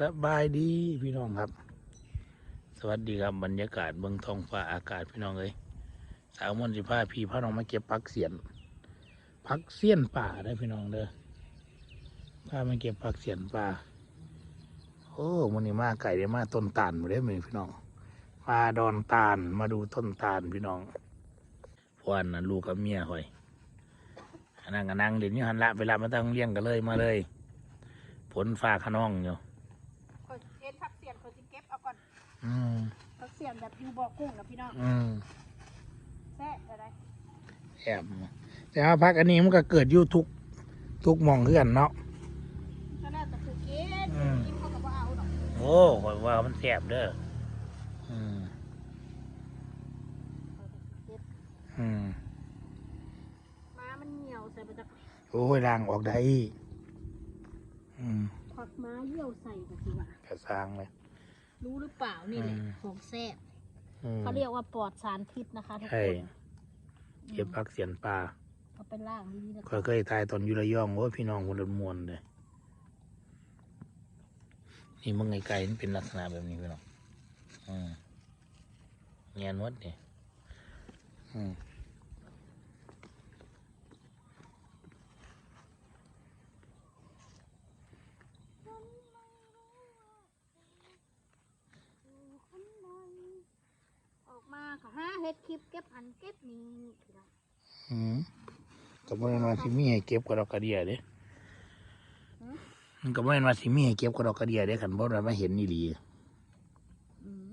สบายดีพี่น้องครับ สวัสดีครับบรรยากาศเบื้องทองฟ้าอากาศพี่น้องเอ้ยสาวมนต์สิพาพี่พาน้องมาเก็บพักเสียนพักเสียนป่าได้พี่น้องเด้อพามาเก็บพักเสียนป่าโอ้มันนี่มาไก่ได้มาต้นตาลมาได้ไหมพี่น้องมาดอนตาลมาดูต้นตาลพี่น้องพวกอันนะลูกกับเมียคอยนั่งก็นั่งเดี๋ยวนี้หันละเวลามาตั้งเลี้ยงกันเลยมาเลยผลฟ้าขนองอยู่ คนเอ็นผักเสียนคนสิเก็บเอาก่ อนอืมผักเสียนแบบอยู่บ่อกุ้งนะพี่น้องอืมแซ่บอะไรแอบแต่ว่าพักอันนี้มันก็เกิดอยู่ทุกทุกหมองเพื่อนเนาะก็น่าจะคือกินอืมกินเขาก็บ่เอาดอกโอ้ข่อยว่ามันแสบเด้ออืมเขาจะเก็บอืมม้ามันเหนียวใส่มาจากโอ้ยล้างออกได้อืมผักม้าเยี่ยวใส่แบบนี้ว่ะกระซังเลย รู้หรือเปล่านี่แหละอืม ของแซ่บอืมเขาเรียกว่าปลอดสารพิษนะคะทุกใช่คนเก็บพักเสียนปลาเอาไปล่างดีๆนะข่อยเคยตายตอนอยุระยองโอ้ยพี่น้องคนละมวนเลยนี่มึงไกลๆนี่เป็นลักษณะแบบนี้พี่น้องอืมเงียนวัดเนี่ยอืม กมาค่ะฮะเฮ็ดคลิปเก็บอันเก็บนี้พี่น้องอืมก็บ่แม่นว่าสิมีให้เก็บกระดอกกระเดียเด้หือมันก็บ่แม่นว่าสิมีให้เก็บกระดอกกระเดียเด้คันบ่ได้มาเห็นนี่ดีอืม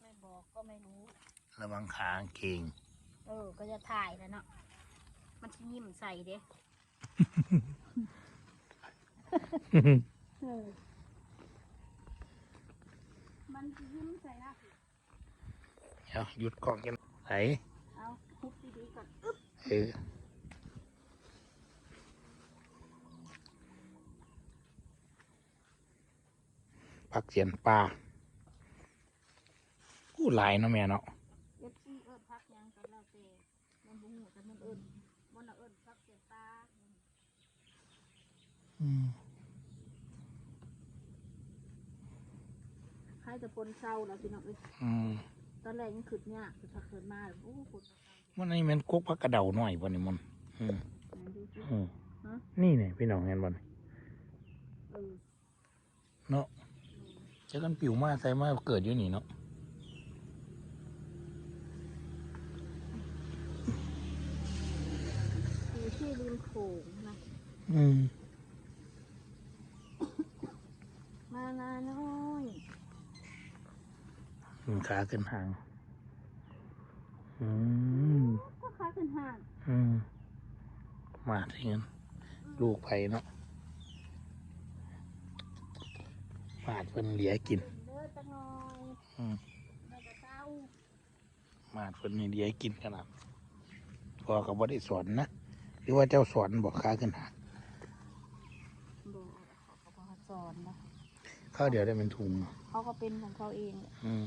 ไม่บอกก็ไม่รู้ ระวังขากางเกงเออ ก็จะถ่ายแล้วเนาะมันชิยิ้มใส่เด้เออมันสิยิ้มใส่นะ เดี๋ยวหยุดกล้องกันไหนเอาคุบดีๆก่อนอึ๊บเออปักเสียนปลากู้หลายเนาะแม่เนาะเอฟซีเอิญพักยังกันแล้วแต่มันบุหูแต่มันเอิญมันเอาเอิญพักเสียตาอืมใครจะปนเศร้าแล้วพี่น้องเอ้ยอืม ตอนแรกยังขึ้นยากคือถ้าเกิดมาโอ้ปวดมันนี่มันกกพักกระเดาหน่อยบ่นี่มันอืมไหนดูสิอืมฮะนี่เนี่ยพี่น้องเห็นบ่นี่เออเนาะจะกันปิวมาใส่มาเกิดอยู่นี่เนาะอยู่ที่ริมโขงนะอืม มานาน้อย อืม ขาขึ้นหาง อืมก็ค้าขึ้นห้าง อืม มาที่งั้นลูกไปเนาะมาดเพิ่นเหลียกินเด้อจังหน่อยอืมแม่จะเศร้ามาดเพิ่นนี่เหลียกินขนาดพอกับว่าได้สอนนะ หรือว่าเจ้าสอนบอกขาขึ้นหางบอกเขาก็บอกสอนนะข้าวเดี๋ยวได้เป็นถุง เขาก็เป็นของเขาเองแหละอืม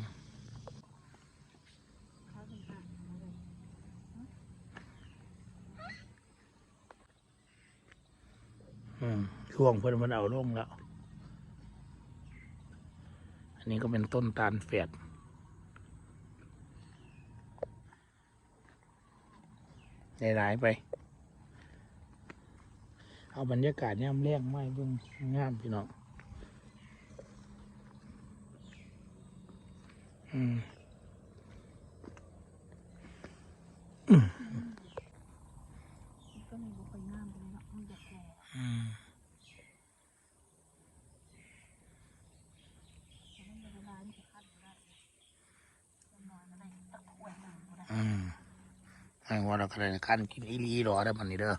เขาเป็นห่างมาเลย อืม ช่วงเพิ่นมันเอาลงแล้ว อันนี้ก็เป็นต้นตาลแฝดหลายไป เอาบรรยากาศย่ำแรงไม้เบิ่งงามพี่น้อง อืม มันก็มีบุคคลงามเลยเนาะมันจะแก่ อืม แต่มันเวลามันจะคัดอยู่ได้จะนอนอะไรตะกรวดหนังก็ได้ อืม ไอ้ว่าเราคะแนนขั้นกินอีหลีหรอได้มันนี่เด้อ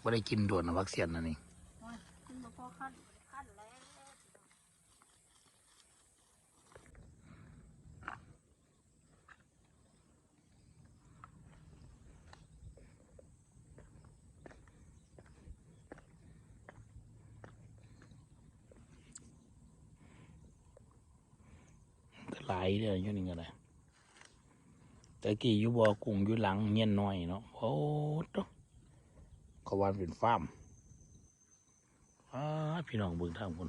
ไม่ได้กินด่วนนะวัคซีนนะนี่โอ้ยคุณบ่พอคัดคัดแล้วก็หลยอยู่นี่ก็ได้ แต่กี้อยู่บ่อกุ้งอยู่หลังเงี้ยนน้อยเนาะโอ้โตเขาวานเป็นฟาร์มอาพี่น้องเบิ่งทางคน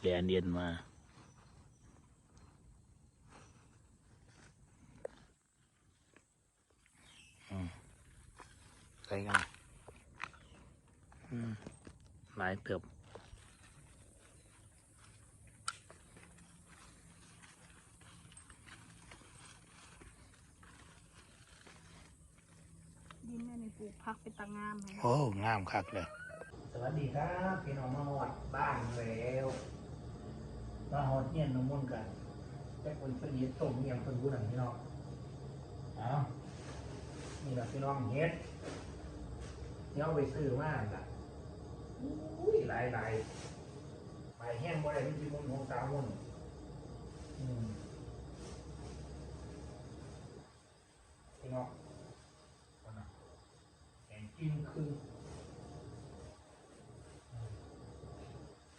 แลนเดียนมาใส่กันอืมหลายเติบ ดินแม่ในป ลูกพักเป็นตางามเลยโอ้งามคักเลย สวัสดีครับพี่น้องมาหอดบ้านแล้วมาหอดเงียนน้ำมันต์กันแค่คนเพิ่นเฮ็ดต้มเงียงเพิ่นผู้นั้นพี่น้องเอานี่แหละพี่น้องเฮ็ดเดี๋ยวเอาไปซื้อมาล่ะอุ้ยหลายหลายใบแห้งบ่ได้มีที่มุนของสาวมุนอืมพี่น้องเอานะแข่ง กินคือ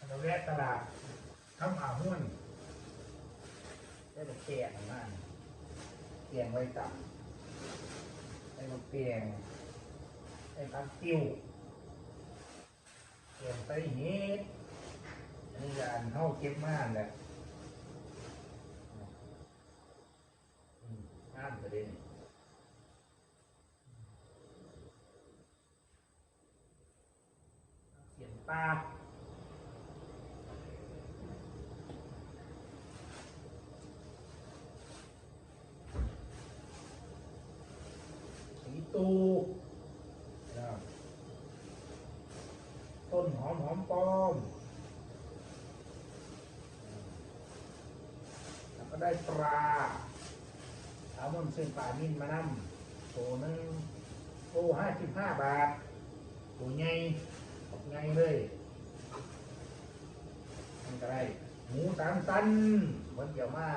เราแวะตลาดทำอาหุ้นได้แต่แกงมากแกงไว้ต่ำได้มาเปลี่ยงได้ปักติ้วเปลี่ยนไปเฮ็ดอันนี้ก็อันเท่าเก็บมากแหละอืมงามประเด็น เสียงปลาสีตูนะครับต้นหอมหอมปอม แล้วก็ได้ปลาเอามันซื้อปลานิ่นมานำตัวหนึงโอ้ห้าสิบห้าบาท ตัวใหญ่ ใหญ่เลยมันก็ได้หมูสามตันวันเดียวมา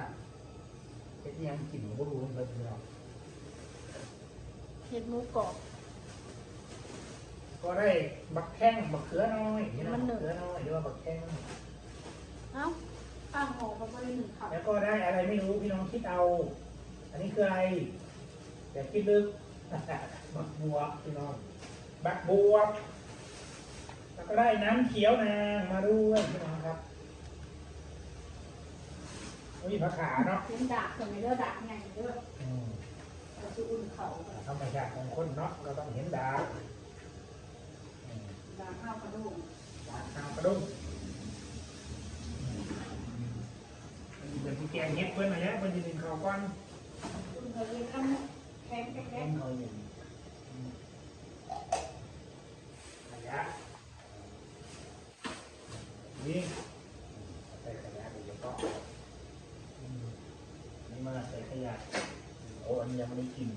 เฮ็ดอิหยังกินบ่รู้เพิ่นพี่น้องเห็ดหมูกรอบก็ได้บักแข้งบักเขือน้อยนี่นะมันหนึ่บักงเขือน้อยหรือว่าบักแข้งเอ้าตั้งหอมมาเลยหนึ่งขับแล้วก็ได้อะไรไม่รู้พี่น้องคิดเอา อันนี้คืออะไรอย่าคิดลึกบักบวบพี่น้องบักบวบ แล้วก็ได้น้ำเขียวนางมาด้วยพี่น้องครับมีผักขาเนาะเห็นดากสมัยเด้อดากไงเด้ออืมเราจะอุ่นเขาแบบธรรมชาติของคนเนาะก็ต้องเห็นดาบอืมดากข้าวกระดูกดาบทางกระดุมอืมเป็นที่แกงเฮ็ดเพิ่นมาแล้วเพิ่นจะกินข้าวก่อนอุ่นเขาเลยทำแข็งแข็แกง งเขาอย่างนี้อืมระยะนี่ใส่ขยะโดยเฉพาะอืมนี่มาใส่ ขยะโอ้อันนี้ยังไม่ได้กิน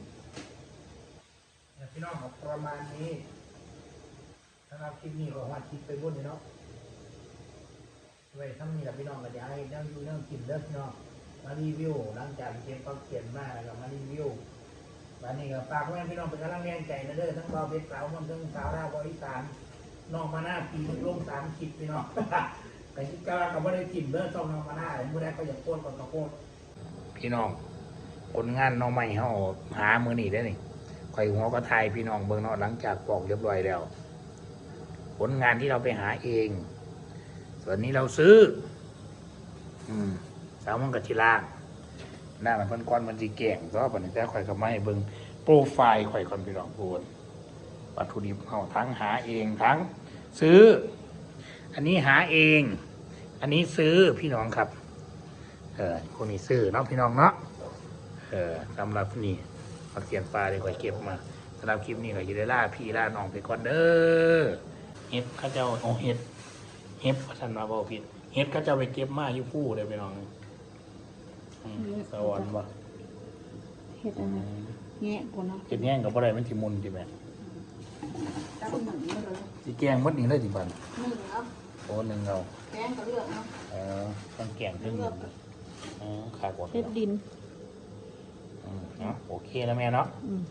พี่น้องครับประมาณนี้สำหรับคลิปนี้ก็ว่าคลิปไปบุ่นเนาะไว้ทั้งนี้แหละพี่น้องก็จะให้นั่งดูนั่งกินเด้อพี่น้องมารีวิวหลังจากเก็บปักเขียนมาแล้วก็มารีวิววันนี้ก็ฝากไว้พี่น้องเป็นกำลังแรงใจนะเด้อทั้งเบาเพชรสาวมันทั้งสาวราบริสานน้องมาหน้าปีหนึงลงสามคลิปพี่น้องแต่คิดก็กับว่าได้กินเด้อต้องน้องมาหน้าเมื่อใดก็อย่าโค่นก่อนก็โค่นพี่น้อง ผลงานน้องใหม่เฮาหามือนี่ได้นี่ข่อยหัวก็ทายพี่น้องเบิ่งเนาะหลังจากปอกเรียบร้อยแล้ว ผลงานที่เราไปหาเอง ส่วนนี้เราซื้อ อืมสาวมันกับชิล่างหน้ามันเพิ่นก้อนมันสิแก่งก็ปานนี้แต่ข่อยก็มาให้เบิ่งโปรไฟล์ข่อยก่อนพี่น้องพูดวัตถุดิบเฮาทั้งหาเองทั้ง ซื้อ อันนี้หาเอง อันนี้ซื้อพี่น้องครับ เออคนนี้ซื้อเนาะพี่น้องเนาะ เออสำหรับนี่มาเขียนปลาเดี๋ยวข่อยเก็บมาสำหรับคลิปนี้ก็จะได้ล่าพี่ล่าน้องไปก่อนเด้อเฮ็ดเข้าเจ้าโอ้เฮ็ดเฮ็ดพัฒนาบ่ผิดเฮ็ดเข้าเจ้าไปเก็บมาอยู่ผู้เลยพี่น้องอืมสวรรค์บ่เห็ดอะไรแงะกูเนาะเห็ดแห้งกับอะไรมันสิมุนสิแม่ตั้งหนึ่งเลย สิแกงหมดนี่เลยสิบันหนึ่งเอาโอ้หนึ่งเอาแกงก็เลือกเนาะเออต้องแกงครึ่งหนึ่งอ๋อขากดเห็ดดิน อืมเนาะโอเคแล้วแม่เนาะ อืม